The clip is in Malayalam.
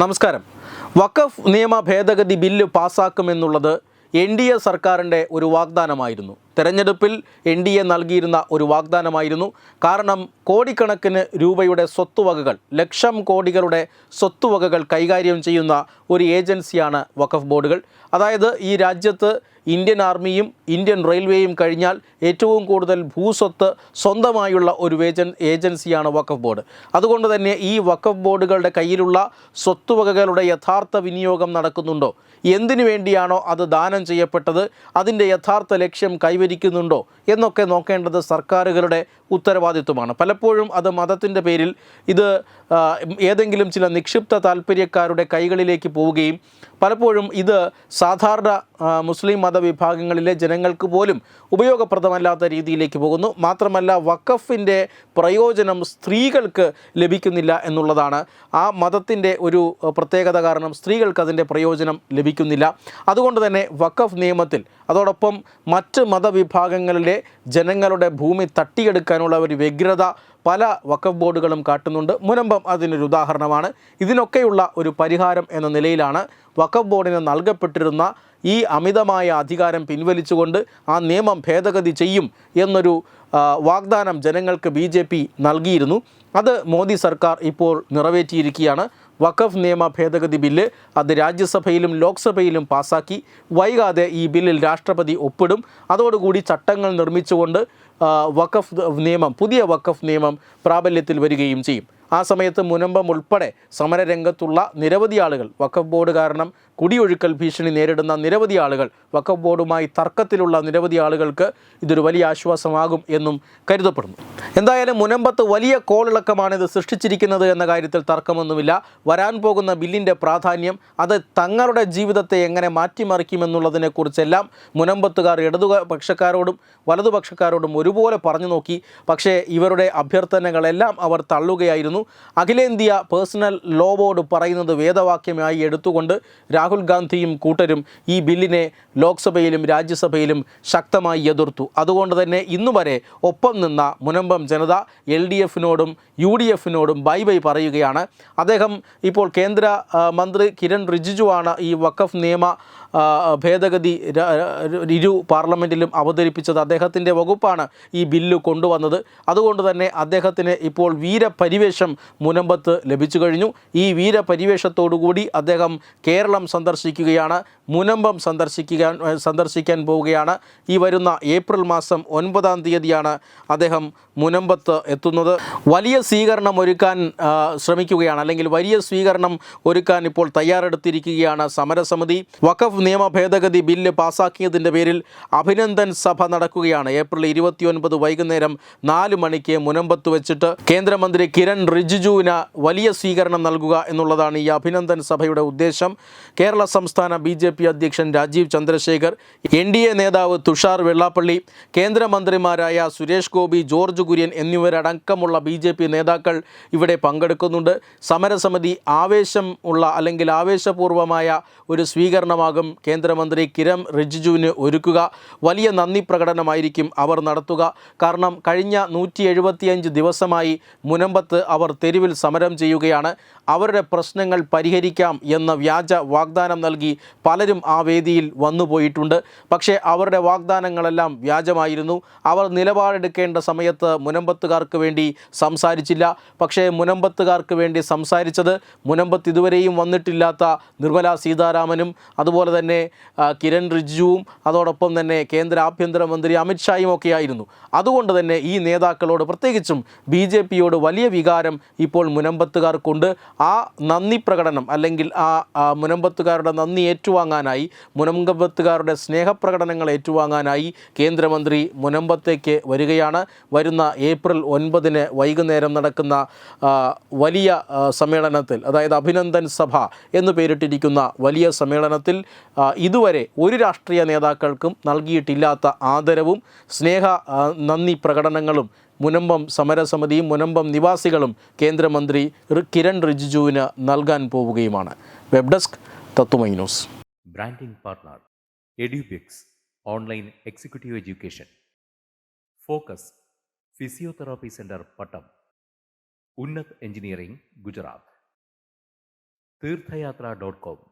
നമസ്കാരം. വഖഫ് നിയമ ഭേദഗതി ബില്ല് പാസ്സാക്കുമെന്നുള്ളത് എൻ ഡി എ സർക്കാരിന്റെ ഒരു വാഗ്ദാനമായിരുന്നു. തെരഞ്ഞെടുപ്പിൽ എൻ ഡി എ നൽകിയിരുന്ന ഒരു വാഗ്ദാനമായിരുന്നു. കാരണം കോടിക്കണക്കിന് രൂപയുടെ സ്വത്തുവകകൾ ലക്ഷം കോടികളുടെ സ്വത്തുവകകൾ കൈകാര്യം ചെയ്യുന്ന ഒരു ഏജൻസിയാണ് വഖഫ് ബോർഡുകൾ. അതായത് ഈ രാജ്യത്ത് ഇന്ത്യൻ ആർമിയും ഇന്ത്യൻ റെയിൽവേയും കഴിഞ്ഞാൽ ഏറ്റവും കൂടുതൽ ഭൂസ്വത്ത് സ്വന്തമായുള്ള ഒരു ഏജൻ ഏജൻസിയാണ് വഖഫ് ബോർഡ്. അതുകൊണ്ട് തന്നെ ഈ വഖഫ് ബോർഡുകളുടെ കയ്യിലുള്ള സ്വത്തുവകകളുടെ യഥാർത്ഥ വിനിയോഗം നടക്കുന്നുണ്ടോ? എന്തിനു വേണ്ടിയാണോ അത് ദാനം ചെയ്യപ്പെട്ടത്? അതിന്റെ യഥാർത്ഥ ലക്ഷ്യം കൈവരിക്കുന്നുണ്ടോ എന്നൊക്കെ നോക്കേണ്ടത് സർക്കാരുകളുടെ ഉത്തരവാദിത്വമാണ്. പലപ്പോഴും അത് മതത്തിന്റെ പേരിൽ ഇത് ഏതെങ്കിലും ചില നിക്ഷിപ്ത താല്പര്യക്കാരുടെ കൈകളിലേക്ക് പോവുകയും പലപ്പോഴും ഇത് സാധാരണ മുസ്ലിം മതവിഭാഗങ്ങളിലെ ജനങ്ങൾക്ക് പോലും ഉപയോഗപ്രദമല്ലാത്ത രീതിയിലേക്ക് പോകുന്നു. മാത്രമല്ല വഖഫിന്റെ പ്രയോജനം സ്ത്രീകൾക്ക് ലഭിക്കുന്നില്ല എന്നുള്ളതാണ്. ആ മതത്തിന്റെ ഒരു പ്രത്യേകത കാരണം സ്ത്രീകൾക്ക് അതിന്റെ പ്രയോജനം ലഭിക്കുന്നില്ല. അതുകൊണ്ട് തന്നെ വഖഫ് നിയമത്തിൽ അതോടൊപ്പം മറ്റ് മതവിഭാഗങ്ങളിലെ ജനങ്ങളുടെ ഭൂമി തട്ടിയെടുക്കാനുള്ള ഒരു വ്യഗ്രത പല വഖഫ് ബോർഡുകളും കാട്ടുന്നുണ്ട്. മുനമ്പം അതിനൊരു ഉദാഹരണമാണ്. ഇതിനൊക്കെയുള്ള ഒരു പരിഹാരം എന്ന നിലയിലാണ് വഖഫ് ബോർഡിന് നൽകപ്പെട്ടിരുന്ന ഈ അമിതമായ അധികാരം പിൻവലിച്ചുകൊണ്ട് ആ നിയമം ഭേദഗതി ചെയ്യും എന്നൊരു വാഗ്ദാനം ജനങ്ങൾക്ക് ബി നൽകിയിരുന്നു. അത് മോദി സർക്കാർ ഇപ്പോൾ നിറവേറ്റിയിരിക്കുകയാണ്. വഖഫ് നിയമ ഭേദഗതി ബില്ല് അത് രാജ്യസഭയിലും ലോക്സഭയിലും പാസാക്കി. വൈകാതെ ഈ ബില്ലിൽ രാഷ്ട്രപതി ഒപ്പിടും. അതോടുകൂടി ചട്ടങ്ങൾ നിർമ്മിച്ചുകൊണ്ട് വഖഫ് നിയമം പുതിയ വഖഫ് നിയമം പ്രാബല്യത്തിൽ വരികയും ചെയ്യും. ആ സമയത്ത് മുനമ്പം ഉൾപ്പെടെ സമരരംഗത്തുള്ള നിരവധി ആളുകൾ വഖഫ് ബോർഡ് കാരണം കുടിയൊഴുക്കൽ ഭീഷണി നേരിടുന്ന നിരവധി ആളുകൾ വഖഫ് ബോർഡുമായി തർക്കത്തിലുള്ള നിരവധി ആളുകൾക്ക് ഇതൊരു വലിയ ആശ്വാസമാകും എന്നും കരുതപ്പെടുന്നു. എന്തായാലും മുനമ്പത്ത് വലിയ കോളിളക്കമാണ് ഇത് സൃഷ്ടിച്ചിരിക്കുന്നത് എന്ന കാര്യത്തിൽ തർക്കമൊന്നുമില്ല. വരാൻ പോകുന്ന ബില്ലിന്റെ പ്രാധാന്യം അത് തങ്ങളുടെ ജീവിതത്തെ എങ്ങനെ മാറ്റിമറിക്കുമെന്നുള്ളതിനെക്കുറിച്ചെല്ലാം മുനമ്പത്തുകാർ ഇടതുപക്ഷക്കാരോടും വലതുപക്ഷക്കാരോടും ഒരുപോലെ പറഞ്ഞു നോക്കി. പക്ഷേ ഇവരുടെ അഭ്യർത്ഥനകളെല്ലാം അവർ തള്ളുകയായിരുന്നു. അഖിലേന്ത്യാ പേഴ്സണൽ ലോ ബോർഡ് പറയുന്നത് വേദവാക്യമായി എടുത്തുകൊണ്ട് രാഹുൽ ഗാന്ധിയും കൂട്ടരും ഈ ബില്ലിനെ ലോക്സഭയിലും രാജ്യസഭയിലും ശക്തമായി എതിർത്തു. അതുകൊണ്ട് തന്നെ ഇന്നു വരെ ഒപ്പം നിന്ന മുനമ്പം ജനത എൽ ഡി എഫിനോടും യു ഡി എഫിനോടും ബൈ ബൈ പറയുകയാണ്. അദ്ദേഹം ഇപ്പോൾ കേന്ദ്ര മന്ത്രി കിരൺ റിജിജുവാണ് ഈ വഖഫ് നിയമ ഭേദഗതി ഇരു പാർലമെന്റിലും അവതരിപ്പിച്ചത് അദ്ദേഹത്തിന്റെ വകുപ്പാണ് ഈ ബില്ല് കൊണ്ടുവന്നത്. അതുകൊണ്ട് തന്നെ അദ്ദേഹത്തിന് ഇപ്പോൾ വീരപരിവേഷം മുനമ്പത്ത് ലഭിച്ചു കഴിഞ്ഞു. ഈ വീരപരിവേഷത്തോടുകൂടി അദ്ദേഹം കേരളം സന്ദർശിക്കുകയാണ് മുനമ്പം സന്ദർശിക്കാൻ സന്ദർശിക്കാൻ പോവുകയാണ്. ഈ വരുന്ന ഏപ്രിൽ മാസം ഒൻപതാം തീയതിയാണ് അദ്ദേഹം മുനമ്പത്ത് എത്തുന്നത്. വലിയ സ്വീകരണം ഒരുക്കാൻ ശ്രമിക്കുകയാണ്. അല്ലെങ്കിൽ വലിയ സ്വീകരണം ഒരുക്കാൻ ഇപ്പോൾ തയ്യാറെടുത്തിരിക്കുകയാണ് സമരസമിതി. വഖഫ് നിയമ ഭേദഗതി ബില്ല് പാസാക്കിയതിന്റെ പേരിൽ അഭിനന്ദൻ സഭ നടക്കുകയാണ്. ഏപ്രിൽ ഇരുപത്തിയൊൻപത് വൈകുന്നേരം നാല് മണിക്ക് മുനമ്പത്ത് വെച്ചിട്ട് കേന്ദ്രമന്ത്രി കിരൺ റിജിജുവിന് വലിയ സ്വീകരണം നൽകുക എന്നുള്ളതാണ് ഈ അഭിനന്ദൻ സഭയുടെ ഉദ്ദേശം. കേരള സംസ്ഥാന ബി ജെ പി അധ്യക്ഷൻ Rajeev Chandrasekhar N D A നേതാവ് തുഷാർ വെള്ളാപ്പള്ളി കേന്ദ്രമന്ത്രിമാരായ സുരേഷ് ഗോപി ജോർജ് കുര്യൻ എന്നിവരടക്കമുള്ള ബി ജെ പി നേതാക്കൾ ഇവിടെ പങ്കെടുക്കുന്നുണ്ട്. സമരസമിതി ആവേശം ഉള്ള അല്ലെങ്കിൽ ആവേശപൂർവമായ ഒരു സ്വീകരണമാകും കേന്ദ്രമന്ത്രി കിരൺ റിജിജുവിന് ഒരുക്കുക. വലിയ നന്ദി പ്രകടനമായിരിക്കും അവർ നടത്തുക. കാരണം കഴിഞ്ഞ നൂറ്റി ദിവസമായി മുനമ്പത്ത് അവർ തെരുവിൽ സമരം ചെയ്യുകയാണ്. അവരുടെ പ്രശ്നങ്ങൾ പരിഹരിക്കാം എന്ന വ്യാജ വാഗ്ദാനം നൽകി പലരും ആ വേദിയിൽ വന്നുപോയിട്ടുണ്ട് പക്ഷേ അവരുടെ വാഗ്ദാനങ്ങളെല്ലാം വ്യാജമായിരുന്നു. അവർ നിലപാടെടുക്കേണ്ട സമയത്ത് മുനമ്പത്തുകാർക്ക് വേണ്ടി സംസാരിച്ചില്ല. പക്ഷേ മുനമ്പത്തുകാർക്ക് വേണ്ടി സംസാരിച്ചത് മുനമ്പത്ത് ഇതുവരെയും വന്നിട്ടില്ലാത്ത നിർമ്മല സീതാരാമനും അതുപോലെ തന്നെ കിരൺ റിജിജുവും അതോടൊപ്പം തന്നെ കേന്ദ്ര ആഭ്യന്തരമന്ത്രി അമിത്ഷായും ഒക്കെയായിരുന്നു അതുകൊണ്ട് തന്നെ ഈ നേതാക്കളോട് പ്രത്യേകിച്ചും ബി ജെ പിയോട് വലിയ വികാരം ഇപ്പോൾ മുനമ്പത്തുകാർക്കുണ്ട്. ആ നന്ദി പ്രകടനം അല്ലെങ്കിൽ ആ മുനമ്പത്തുകാരുടെ നന്ദി ഏറ്റുവാങ്ങാനായി മുനമ്പത്തുകാരുടെ സ്നേഹപ്രകടനങ്ങൾ ഏറ്റുവാങ്ങാനായി കേന്ദ്രമന്ത്രി മുനമ്പത്തേക്ക് വരികയാണ്. വരുന്ന ഏപ്രിൽ ഒൻപതിന് വൈകുന്നേരം നടക്കുന്ന വലിയ സമ്മേളനത്തിൽ അതായത് അഭിനന്ദൻ സഭ എന്ന് പേരിട്ടിരിക്കുന്ന വലിയ സമ്മേളനത്തിൽ ഇതുവരെ ഒരു രാഷ്ട്രീയ നേതാക്കൾക്കും നൽകിയിട്ടില്ലാത്ത ആദരവും സ്നേഹ നന്ദി പ്രകടനങ്ങളും മുനമ്പം സമരസമിതിയും മുനമ്പം നിവാസികളും കേന്ദ്രമന്ത്രി കിരൺ റിജിജുവിന് നൽകാൻ പോവുകയുമാണ്. Web desk Tatwamayi news. Branding partner Edubix online executive education. Focus physiotherapy centre Pattom. Unnat engineering Gujarat. Theerthayatra dot com.